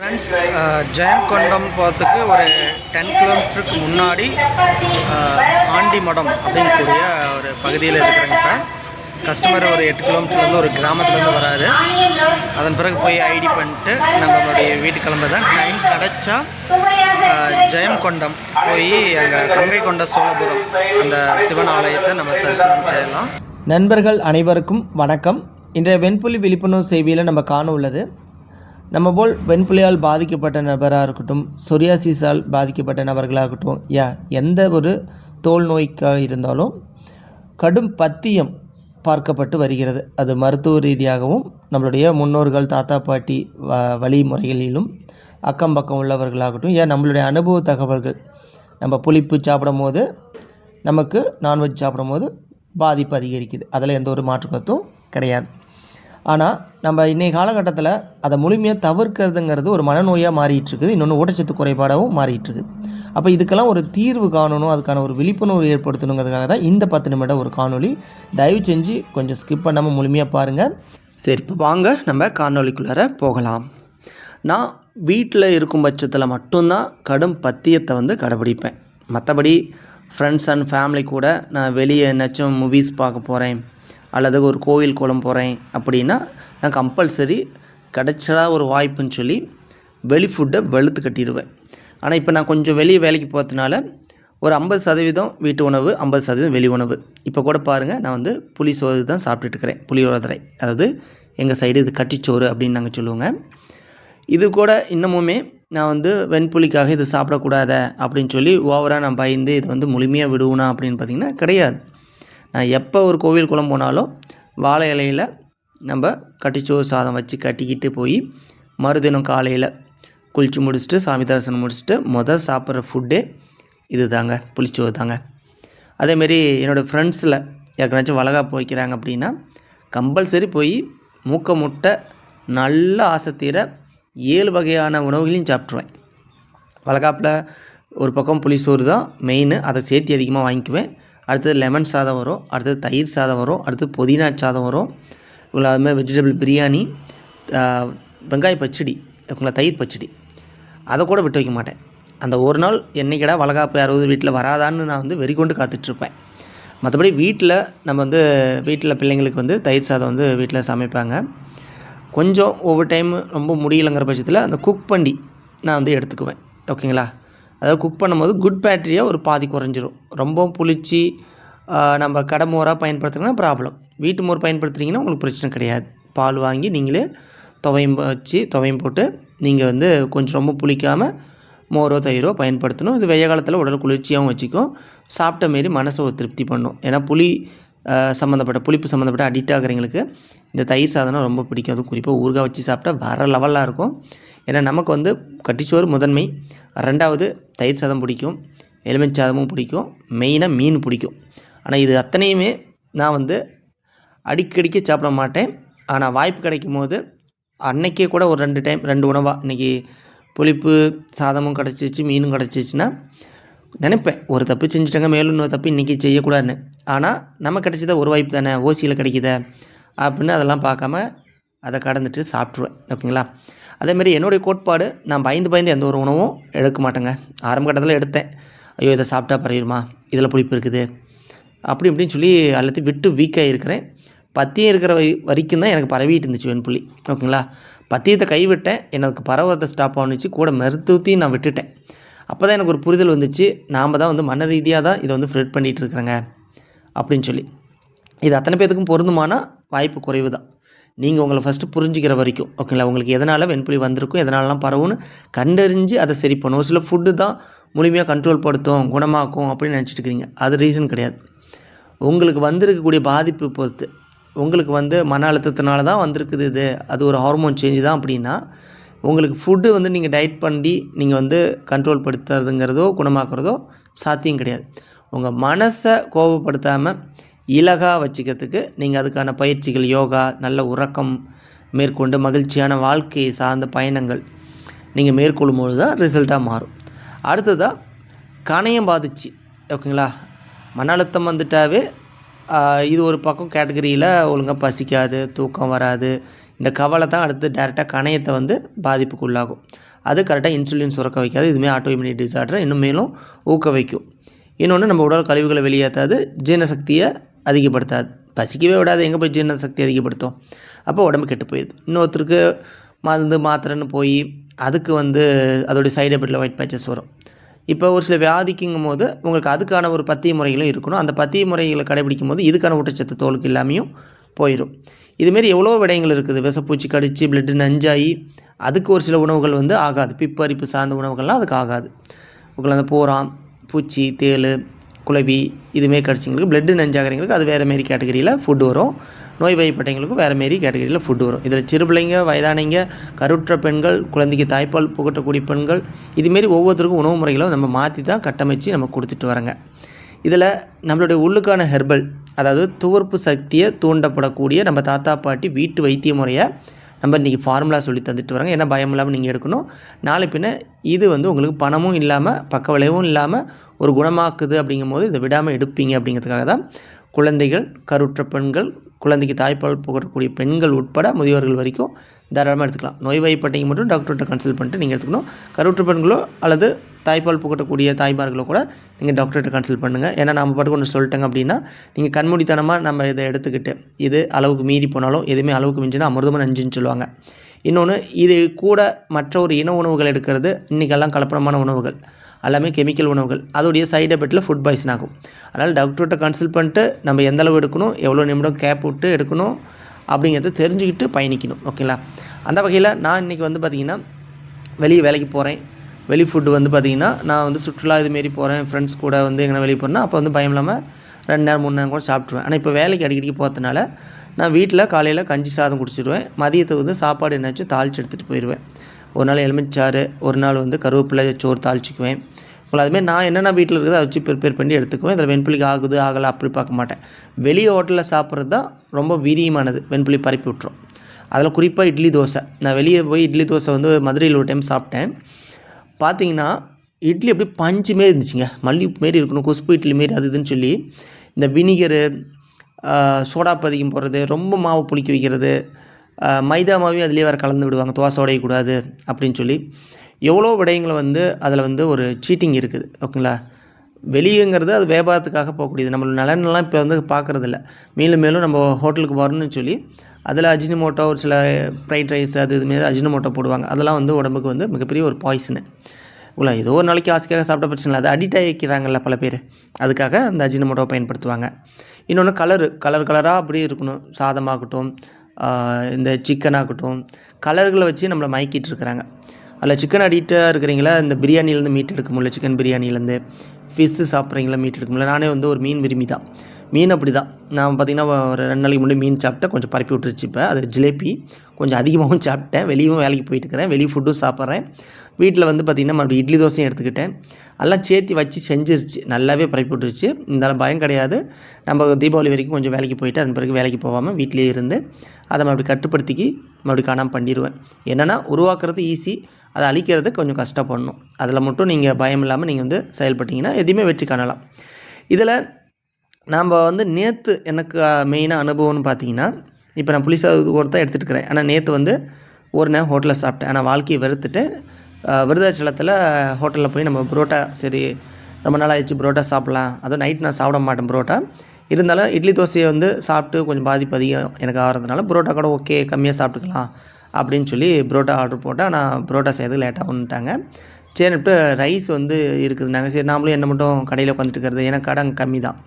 Friends Jayankondam போகிறதுக்கு ஒரு ten கிலோமீட்டருக்கு முன்னாடி ஆண்டி மடம் அப்படிங்கக்கூடிய ஒரு பகுதியில் இருக்கிறேங்க இப்போ கஸ்டமர் ஒரு எட்டு கிலோமீட்டர்லேருந்து ஒரு கிராமத்துலேருந்து வராரு அதன் பிறகு போய் ஐடி பண்ணிட்டு நம்மளுடைய வீட்டு கிளம்புறதான் டைம் கிடச்சா ஜெயங்கொண்டம் போய் அங்கே கங்கை கொண்ட சோழபுரம் அந்த சிவன் ஆலயத்தை நம்ம தரிசனம் செய்யலாம். நண்பர்கள் அனைவருக்கும் வணக்கம். இன்றைய வெண்புலி விழிப்புணர்வு செய்தியில் நம்ம காண உள்ளது. நம்ம போல் வெண்புலியால் பாதிக்கப்பட்ட நபராக இருக்கட்டும் சொரியாசிஸால் பாதிக்கப்பட்ட நபர்களாகட்டும் யா எந்த ஒரு தோல் நோய்க்காக இருந்தாலும் கடும் பத்தியம் பார்க்கப்பட்டு வருகிறது. அது மருத்துவ ரீதியாகவும் நம்மளுடைய முன்னோர்கள் தாத்தா பாட்டி வ வழிமுறைகளிலும் அக்கம் பக்கம் உள்ளவர்களாகட்டும் ஏன் நம்மளுடைய அனுபவ தகவல்கள் நம்ம புளிப்பு சாப்பிடும் போது நமக்கு நான்வெஜ் சாப்பிடும் போது பாதிப்பு அதிகரிக்குது. அதில் எந்த ஒரு மாற்று கருத்தும் கிடையாது. ஆனால் நம்ம இன்றைய காலகட்டத்தில் அதை முழுமையாக தவிர்க்கிறதுங்கிறது ஒரு மனநோயாக மாறிட்டுருக்குது. இன்னொன்று ஊட்டச்சத்து குறைபாடாகவும் மாறிட்டுருக்குது. அப்போ இதுக்கெல்லாம் ஒரு தீர்வு காணணும் அதுக்கான ஒரு விழிப்புணர்வு ஏற்படுத்தணுங்கிறதுக்காக தான் இந்த பத்து நிமிடம் ஒரு காணொளி. தயவு செஞ்சு கொஞ்சம் ஸ்கிப் பண்ணாமல் முழுமையாக பாருங்கள் சரி இப்போ வாங்க நம்ம காணொலிக்குள்ளார போகலாம். நான் வீட்டில் இருக்கும் பட்சத்தில் மட்டும்தான் கடும் பத்தியத்தை வந்து கடைபிடிப்பேன். மற்றபடி ஃப்ரெண்ட்ஸ் அண்ட் ஃபேமிலி கூட நான் வெளியே என்னாச்சும் மூவிஸ் பார்க்க போகிறேன் அல்லது ஒரு கோவில் குளம் போகிறேன் அப்படின்னா நான் கம்பல்சரி கிடைச்சதா ஒரு வாய்ப்புன்னு சொல்லி வெளி ஃபுட்டை வெளுத்து கட்டிடுவேன். ஆனால் இப்போ நான் கொஞ்சம் வெளியே வேலைக்கு போகிறதுனால ஒரு ஐம்பது சதவீதம் வீட்டு உணவு ஐம்பது சதவீதம் வெளி உணவு. இப்போ கூட பாருங்கள் நான் வந்து புளி சோறு தான் சாப்பிட்டுட்டு புளியோரதரை அதாவது எங்கள் சைடு இது கட்டிச்சோறு அப்படின்னு நாங்கள் சொல்லுவோங்க. இது கூட இன்னமுமே நான் வந்து வெண்புலிக்காக இது சாப்பிடக்கூடாத அப்படின்னு சொல்லி ஓவராக நான் பயந்து இது வந்து முழுமையாக விடுவேனா அப்படின்னு பார்த்தீங்கன்னா கிடையாது. எப்போ ஒரு கோவில் குளம் போனாலும் வாழை இலையில் நம்ம கட்டிச்சோறு சாதம் வச்சு கட்டிக்கிட்டு போய் மறுதினம் காலையில் குளித்து முடிச்சுட்டு சாமி தரிசனம் முடிச்சுட்டு முதல் சாப்பிட்ற ஃபுட்டே இது தாங்க புளிச்சோறு தாங்க. அதேமாரி என்னோடய ஃப்ரெண்ட்ஸில் யாருக்கனாச்சும் வளகா போய்க்கிறாங்க அப்படின்னா கம்பல்சரி போய் மூக்க முட்டை நல்ல ஆசை ஏழு வகையான உணவுகளையும் சாப்பிட்ருவேன் வளகாப்பில் ஒரு பக்கம் புளிசோறு தான் மெயின் அதை சேர்த்து அதிகமாக வாங்கிக்குவேன். அடுத்தது லெமன் சாதம் வரும் அடுத்தது தயிர் சாதம் வரும் அடுத்தது புதினா சாதம் வரும். இவ்வளோ அதுமாதிரி வெஜிடபிள் பிரியாணி வெங்காய பச்சடி ஓகேங்களா தயிர் பச்சடி. அதை கூட விட்டு வைக்க மாட்டேன். அந்த ஒரு நாள் என்னைக்கடா வளகாப்பு யாராவது வீட்டில் வராதான்னு நான் வந்து வெறி கொண்டு காத்துட்ருப்பேன். மற்றபடி வீட்டில் நம்ம வந்து வீட்டில் பிள்ளைங்களுக்கு வந்து தயிர் சாதம் வந்து வீட்டில் சமைப்பாங்க. கொஞ்சம் ஒவ்வொரு டைம் ரொம்ப முடியலைங்கிற பட்சத்தில் அந்த குக் பண்ணி நான் வந்து எடுத்துக்குவேன். ஓகேங்களா? அதாவது குக் பண்ணும்போது குட் பேட்ரியாக ஒரு பாதி குறைஞ்சிரும். ரொம்ப புளிச்சு நம்ம கடை மோராக பயன்படுத்துனா ப்ராப்ளம் வீட்டு மோர் பயன்படுத்துகிறீங்கன்னா உங்களுக்கு பிரச்சனை கிடையாது. பால் வாங்கி நீங்களே துவையும் வச்சு துவையும் போட்டு நீங்கள் வந்து கொஞ்சம் ரொம்ப புளிக்காமல் மோரோ தயிரோ பயன்படுத்தணும். இது வெய்ய காலத்தில் உடல் குளிர்ச்சியாகவும் வச்சுக்கும். சாப்பிட்ட மாரி மனசை ஒரு திருப்தி பண்ணும். ஏன்னா புளி சம்மந்தப்பட்ட புளிப்பு சம்மந்தப்பட்ட அடிக்ட் ஆகிறவங்களுக்கு இந்த தயிர் சாதனம் ரொம்ப பிடிக்கும். அதுவும் குறிப்பாக ஊறுகாய் வச்சு சாப்பிட்டா வேறு லெவலாக இருக்கும். ஏன்னா நமக்கு வந்து கட்டிச்சோறு முதன்மை ரெண்டாவது தயிர் சாதம் பிடிக்கும் எலுமிச்சை சாதமும் பிடிக்கும் மெயினாக மீன் பிடிக்கும். ஆனால் இது அத்தனையுமே நான் வந்து அடிக்கடிக்க சாப்பிட மாட்டேன். ஆனால் வாய்ப்பு கிடைக்கும் போது அன்னைக்கே கூட ஒரு ரெண்டு டைம் ரெண்டு உணவாக இன்றைக்கி புளிப்பு சாதமும் கிடச்சிச்சு மீனும் கிடச்சிச்சின்னா நினைப்பேன். ஒரு தப்பு செஞ்சுட்டாங்க மேலும் இன்னொரு தப்பு இன்றைக்கி செய்யக்கூடாதுன்னு. ஆனால் நம்ம கிடைச்சத ஒரு வாய்ப்பு தானே ஓசியில் கிடைக்குதே. அப்படின்னு அதெல்லாம் பார்க்காம அதை கடந்துட்டு சாப்பிட்ருவேன் ஓகேங்களா? அதேமாரி என்னுடைய கோட்பாடு நான் பயந்து பயந்து எந்த ஒரு உணவும் எடுக்க மாட்டேங்க. ஆரம்ப கட்டத்தில் எடுத்தேன். ஐயோ இதை சாப்பிட்டா பரவிடுமா? இதில் புளிப்பு இருக்குது. அப்படி இப்படின்னு சொல்லி எல்லாத்தையும் விட்டு வீக்காக இருக்கிறேன். பத்தியம் இருக்கிற வரி வரைக்கும் தான் எனக்கு பரவிட்டு இருந்துச்சு வெண்புள்ளி. ஓகேங்களா? பத்தியத்தை கைவிட்டேன். எனக்கு பரவத்தை ஸ்டாப் ஆனிச்சு கூட மருத்துவத்தையும் நான் விட்டுட்டேன். அப்போ தான் எனக்கு ஒரு புரிதல் வந்துச்சு. நாம் தான் வந்து மன ரீதியாக தான் இதை வந்து ஃப்ரெட் பண்ணிகிட்டு இருக்கிறேங்க. அப்படின்னு சொல்லி. இது அத்தனை பேத்துக்கும் பொருந்துமானா? வாய்ப்பு குறைவு தான். நீங்கள் உங்களை ஃபஸ்ட்டு புரிஞ்சுக்கிற வரைக்கும் ஓகேங்களா உங்களுக்கு எதனால் வெண்புலி வந்திருக்கும் எதனாலலாம் பரவும்னு கண்டறிஞ்சு அதை சரி பண்ணும் ஒரு சில ஃபுட்டு தான் முழுமையாக கண்ட்ரோல் படுத்தும் குணமாக்கும் அப்படின்னு நினச்சிட்டு இருக்கிறீங்க. அது ரீசன் கிடையாது. உங்களுக்கு வந்திருக்கக்கூடிய பாதிப்பு பொறுத்து உங்களுக்கு வந்து மன அழுத்தத்தினால தான் வந்திருக்குது இது. அது ஒரு ஹார்மோன் சேஞ்சு தான் அப்படின்னா உங்களுக்கு ஃபுட்டு வந்து நீங்கள் டயட் பண்ணி நீங்கள் வந்து கண்ட்ரோல் படுத்துறதுங்கிறதோ குணமாக்குறதோ சாத்தியம் கிடையாது. உங்கள் மனசை கோபப்படுத்தாமல் இலகாக வச்சுக்கிறதுக்கு நீங்கள் அதுக்கான பயிற்சிகள் யோகா நல்ல உறக்கம் மேற்கொண்டு மகிழ்ச்சியான வாழ்க்கையை சார்ந்த பயணங்கள் நீங்கள் மேற்கொள்ளும் பொழுது தான் ரிசல்ட்டாக மாறும். அடுத்ததாக கணையம் பாதிச்சு. ஓகேங்களா? மன அழுத்தம் வந்துட்டாவே இது ஒரு பக்கம் கேட்டகரியில் ஒழுங்காக பசிக்காது தூக்கம் வராது. இந்த கவலை தான் அடுத்து டேரெக்டாக கணையத்தை வந்து பாதிப்புக்கு உள்ளாகும். அது கரெக்டாக இன்சுலின் சுரக்க வைக்காது. இதுவுமே ஆட்டோஇம்யூனிட்டி டிசார்டரை இன்னும் மேலும் ஊக்க வைக்கும் இன்னொன்று நம்ம உடல் கழிவுகளை வெளியேற்றாது. ஜீரண சக்தியை அதிகப்படுத்தாது. பசிக்கவே விடாது. எங்கே போய் ஜீரண சக்தி அதிகப்படுத்தும்? அப்போ உடம்பு கெட்டு போயிடுது. இன்னொருத்தருக்கு மருந்து மாத்திரைன்னு போய் அதுக்கு வந்து அதோடைய சைடு எஃபெக்டில் ஒயிட் பேச்சஸ் வரும். இப்போ ஒரு சில வியாதிக்குங்கும் போது உங்களுக்கு அதுக்கான ஒரு பத்திய முறைகளும் இருக்கணும். அந்த பத்திய முறைகளை கடைபிடிக்கும் போது இதுக்கான ஊட்டச்சத்து தோலுக்கு இல்லாமையும் போயிடும் இதுமாரி எவ்வளோ விடயங்கள் இருக்குது? விஷப்பூச்சி கடித்து பிளட்டு நஞ்சாகி அதுக்கு ஒரு சில உணவுகள் வந்து ஆகாது. பிப்பரிப்பு சார்ந்த உணவுகள்லாம் அதுக்கு ஆகாது. உங்களுக்கு அந்த பூரான் பூச்சி தேள் குளவி இதுமாரி கடிச்சிங்களுக்கு பிளட்டு நெஞ்சாகிறவங்களுக்கு அது வேறு மாரி கேட்டகரியில் ஃபுட்டு வரும். நோய் வாய்ப்பட்டவங்களுக்கும் வேறு மாரி கேட்டகரியில் ஃபுட்டு வரும். இதில் சிறு பிள்ளைங்க வயதானவங்க கருற்ற பெண்கள் குழந்தைக்கு தாய்ப்பால் புகட்டக்கூடிய பெண்கள் இதுமாரி ஒவ்வொருத்தருக்கும் உணவு முறைகளும் நம்ம மாற்றி தான் கட்டமைச்சு நம்ம கொடுத்துட்டு வரோங்க இதில் நம்மளுடைய உள்ளுக்கான ஹெர்பல் அதாவது துவர்ப்பு சக்தியை தூண்டப்படக்கூடிய நம்ம தாத்தா பாட்டி வீட்டு வைத்திய முறையை நம்ம இன்றைக்கி ஃபார்முலா சொல்லி தந்துட்டு வராங்க ஏன்னா பயம் இல்லாமல் நீங்கள் எடுக்கணும்? நாளை பின்ன இது வந்து உங்களுக்கு பணமும் இல்லாமல் பக்க விளைவும் இல்லாமல் ஒரு குணமாக்குது அப்படிங்கும்போது இதை விடாமல் எடுப்பீங்க அப்படிங்கிறதுக்காக தான் குழந்தைகள் கருவுற்ற பெண்கள் குழந்தைக்கு தாய்ப்பால் புகரக்கூடிய பெண்கள் உட்பட முதியோர்கள் வரைக்கும் தாராளமாக எடுத்துக்கலாம். நோய்வாய்ப்பட்டீங்க மட்டும் டாக்டர்கிட்ட கன்சல்ட் பண்ணிட்டு நீங்கள் எடுத்துக்கணும். கருவுற்ற பெண்களோ அல்லது தாய்ப்பால் புகட்டக்கூடிய தாய்மார்களோ கூட நீங்கள் டாக்டர்கிட்ட கன்சல்ட் பண்ணுங்கள் ஏன்னா நம்ம பாட்டுக்கு ஒன்று சொல்லிட்டேங்க அப்படின்னா நீங்கள் கண்மூடித்தனமாக நம்ம இதை எடுத்துக்கிட்டு இது அளவுக்கு மீறி போனாலும் எதுவுமே அளவுக்கு மிஞ்சினா அமிர்தமும் நஞ்சுன்னு சொல்லுவாங்க. இன்னொன்று இது கூட மற்ற ஒரு இன உணவுகள் எடுக்கிறது இன்றைக்கெல்லாம் கலப்படமான உணவுகள். எல்லாமே கெமிக்கல் உணவுகள். அதோடைய சைடு எஃபெக்ட்டில் ஃபுட் பாய்சன் ஆகும். அதனால் டாக்டர்கிட்ட கன்சல்ட் பண்ணிட்டு நம்ம எந்த அளவு எடுக்கணும் எவ்வளோ நிமிடம் கேப் விட்டு எடுக்கணும் அப்படிங்கிறத தெரிஞ்சுக்கிட்டு பயணிக்கணும். ஓகேங்களா அந்த வகையில் நான் இன்றைக்கி வந்து பார்த்திங்கன்னா வெளியே வேலைக்கு போகிறேன் வெளி ஃபுட்டு வந்து பார்த்திங்கன்னா நான் வந்து சுற்றுலா இதுமாரி போகிறேன் ஃப்ரெண்ட்ஸ் கூட வந்து எங்கே வெளியே போகிறேன்னா அப்போ வந்து பயம் இல்லாமல் ரெண்டு நேரம் மூணு நேரம் கூட சாப்பிட்ருவேன் ஆனால் இப்போ வேலைக்கு அடிக்கடிக்கு போகிறதுனால நான் வீட்டில் காலையில் கஞ்சி சாதம் குடிச்சிடுவேன் மதியத்துக்கு வந்து சாப்பாடு என்னாச்சும் தாளித்து எடுத்துகிட்டு போயிடுவேன் ஒரு நாள் எலுமிச்சாறு ஒரு நாள் வந்து கருவேப்பிலை சோறு தாளிச்சிக்குவேன். உங்களை அதுமாதிரி நான் என்னென்ன வீட்டில் இருக்குதோ அதை வச்சு ப்ரிப்பேர் பண்ணி எடுத்துக்குவேன். இதில் வெண்புளிக்கு ஆகுது ஆகலை அப்படி பார்க்க மாட்டேன். வெளியே ஹோட்டலில் சாப்பிட்றது தான் ரொம்ப வீரியமானது. வெண்புளி பரப்பி விட்ரும் அதில் குறிப்பாக இட்லி தோசை. நான் வெளியே போய் இட்லி தோசை வந்து மதுரையில் ஒரு டைம் சாப்பிட்டேன். பார்த்தீங்கன்னா இட்லி அப்படியே பஞ்சு மாரி இருந்துச்சுங்க. மல்லி மாரி இருக்கணும் குஸ்பு இட்லி மாரி அது இதுன்னு சொல்லி. இந்த வினிகரு சோடா பதிக்கும் போடுறது ரொம்ப மாவு புளிக்க வைக்கிறது மைதா மாவையும் அதிலே வேறு கலந்து விடுவாங்க. தோசை உடையக்கூடாது அப்படின்னு சொல்லி. எவ்வளோ விடயங்களை வந்து அதில் வந்து ஒரு சீட்டிங் இருக்குது. ஓகேங்களா வெளியேங்கிறது அது வியாபாரத்துக்காக போகக்கூடியது. நம்மளோட நலன்லாம் இப்போ வந்து பார்க்குறதில்ல. மேலும் மேலும் நம்ம ஹோட்டலுக்கு வரணும்னு சொல்லி அதில் அஜினமோட்டோ ஒரு சில ஃப்ரைட் ரைஸ் அது இதுமாரி அஜினமோட்டோ போடுவாங்க. அதெல்லாம் வந்து உடம்புக்கு வந்து மிகப்பெரிய ஒரு பாய்சனு உள்ள ஏதோ ஒரு நாளைக்கு ஆசைக்காக சாப்பிட்ட பிரச்சனை இல்லை. அது அடிக்ட் ஆகிக்கிறாங்கல்ல பல பேர். அதுக்காக அந்த அஜினமோட்டோவை பயன்படுத்துவாங்க. இன்னொன்று கலரு கலர் கலராக அப்படியே இருக்கணும். சாதமாகட்டும் இந்த சிக்கன் ஆகட்டும் கலர்களை வச்சு நம்மளை மயக்கிட்டு இருக்கிறாங்க. அதில் சிக்கன் அடிக்டாக இருக்கிறீங்களா? இந்த பிரியாணிலேருந்து மீட் எடுக்க முடியல சிக்கன் பிரியாணிலேருந்து ஃபிஷ்ஷு சாப்பிட்றீங்களா? மீட் எடுக்க முடியல. நானே வந்து ஒரு மீன் விரும்பி தான் மீன் அப்படி தான் நான் பார்த்திங்கன்னா ஒரு ரெண்டு நாளைக்கு முன்னாடி மீன் சாப்பிட்டேன். கொஞ்சம் பரப்பி விட்டுருச்சு இப்போ. அது ஜிலேபி. கொஞ்சம் அதிகமாகவும் சாப்பிட்டேன். வெளியும் வேலைக்கு போயிட்டு இருக்கிறேன். வெளியே ஃபுட்டும் சாப்பிட்றேன். வீட்டில் வந்து பார்த்திங்கன்னா மறுபடியும் இட்லி தோசையும் எடுத்துக்கிட்டேன். எல்லாம் சேர்த்து வச்சு செஞ்சிருச்சு. நல்லாவே பரப்பி விட்டுருச்சு. இருந்தாலும் பயம் கிடையாது. நம்ம தீபாவளி வரைக்கும் கொஞ்சம் வேலைக்கு போயிட்டு அதன் பிறகு வேலைக்கு போகாமல் வீட்டிலேயே இருந்து அதை மறுபடியும் கட்டுப்படுத்திக்கி மறுபடியும் காணாமல் பண்ணிடுவேன் என்னென்னா உருவாக்குறது ஈஸி அதை அழிக்கிறது கொஞ்சம் கஷ்டப்படணும். அதில் மட்டும் நீங்கள் பயம் இல்லாமல் நீங்கள் வந்து செயல்பட்டிங்கன்னா எதையுமே வெற்றி காணலாம். இதில் நாம் வந்து நேற்று எனக்கு மெயினாக அனுபவம்னு பார்த்தீங்கன்னா இப்போ நான் புளி சாதம் தான் எடுத்துகிட்டு இருக்கிறேன். ஆனால் நேற்று வந்து ஒரு நேரம் ஹோட்டலில் சாப்பிட்டேன். ஆனால் வாழ்க்கையை வெறுத்துட்டு விருதாச்சலத்தில் ஹோட்டலில் போய் நம்ம புரோட்டா சரி ரொம்ப நாள் ஆயிடுச்சு புரோட்டா சாப்பிட்லாம். அதுவும் நைட் நான் சாப்பிட மாட்டேன் புரோட்டா. இருந்தாலும் இட்லி தோசையை வந்து சாப்பிட்டு கொஞ்சம் பாதிப்பு அதிகம் எனக்கு ஆகிறதுனால புரோட்டா கூட ஓகே கம்மியாக சாப்பிட்டுக்கலாம் அப்படின்னு சொல்லி புரோட்டா ஆர்டர் போட்டால் நான் புரோட்டா செய்யறது லேட்டாக வந்துட்டாங்க. சரின்ட்டு ரைஸ் வந்து இருக்குது. நாங்கள் சரி நாமளும் என்ன மட்டும் கடையில் உட்காந்துட்டு இருக்கிறது. ஏன்னா கடை அங்கே கம்மி தான்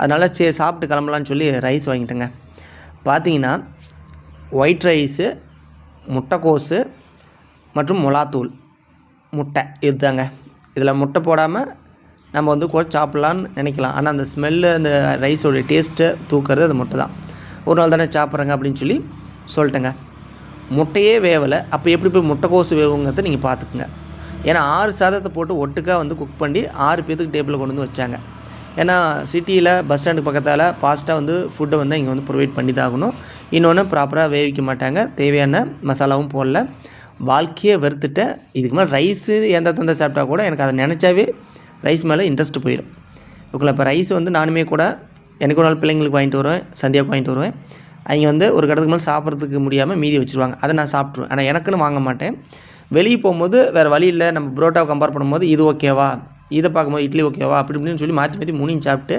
அதனால் சரி சாப்பிட்டு கிளம்பலான்னு சொல்லி ரைஸ் வாங்கிட்டேங்க. பார்த்தீங்கன்னா ஒயிட் ரைஸு முட்டைக்கோஸு மற்றும் மொளாத்தூள் முட்டை இதுதாங்க. இதில் முட்டை போடாமல் நம்ம வந்து கூட சாப்பிட்லான்னு நினைக்கலாம். ஆனால் அந்த ஸ்மெல்லு அந்த ரைஸோடைய டேஸ்ட்டை தூக்கிறது அது முட்டை தான். ஒரு நாள் தானே சாப்பிட்றேங்க அப்படின்னு சொல்லி சொல்லிட்டேங்க. முட்டையே வேவலை. அப்போ எப்படி போய் முட்டைக்கோசு வேவுங்கிறத நீங்கள் பார்த்துக்குங்க ஏன்னா ஆறு சாதத்தை போட்டு ஒட்டுக்காக வந்து குக் பண்ணி ஆறு பேத்துக்கு டேபிளில் கொண்டு வந்து வச்சாங்க. ஏன்னா சிட்டியில் பஸ் ஸ்டாண்டுக்கு பக்கத்தால் ஃபாஸ்ட்டாக வந்து ஃபுட்டை வந்து இங்கே வந்து ப்ரொவைட் பண்ணி தான் ஆகணும் இன்னொன்று ப்ராப்பராக வேவிக்க மாட்டாங்க. தேவையான மசாலாவும் போடல. வாழ்க்கையை வெறுத்துட்டேன். இதுக்கு மேலே ரைஸு எந்த தந்தை சாப்பிட்டா கூட எனக்கு அதை நினச்சாவே ரைஸ் மேலே இன்ட்ரெஸ்ட் போயிடும் ஓகேங்களா இப்போ ரைஸ் வந்து நானுமே கூட எனக்கு ஒரு நாள் பிள்ளைங்களுக்கு வாங்கிட்டு வருவேன். சந்தியாவுக்கு வாங்கிட்டு வருவேன். அவங்க வந்து ஒரு கடத்துக்கு மேலே சாப்பிட்றதுக்கு முடியாமல் மீதி வச்சுருவாங்க. அதை நான் சாப்பிட்ருவேன் ஆனால் எனக்குன்னு வாங்க மாட்டேன். வெளியே போகும்போது வேறு வழி இல்லை. நம்ம புரோட்டாவை கம்பேர் பண்ணும்போது இது ஓகேவா இதை பார்க்கும்போது இட்லி ஓகேவா அப்படி இப்படின்னு சொல்லி மாற்றி மாற்றி மூணையும் சாப்பிட்டு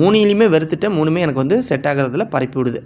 மூணையிலையுமே வெறுத்துட்டேன் மூணுமே எனக்கு வந்து செட் ஆகிறதுல பரப்பி விடுது.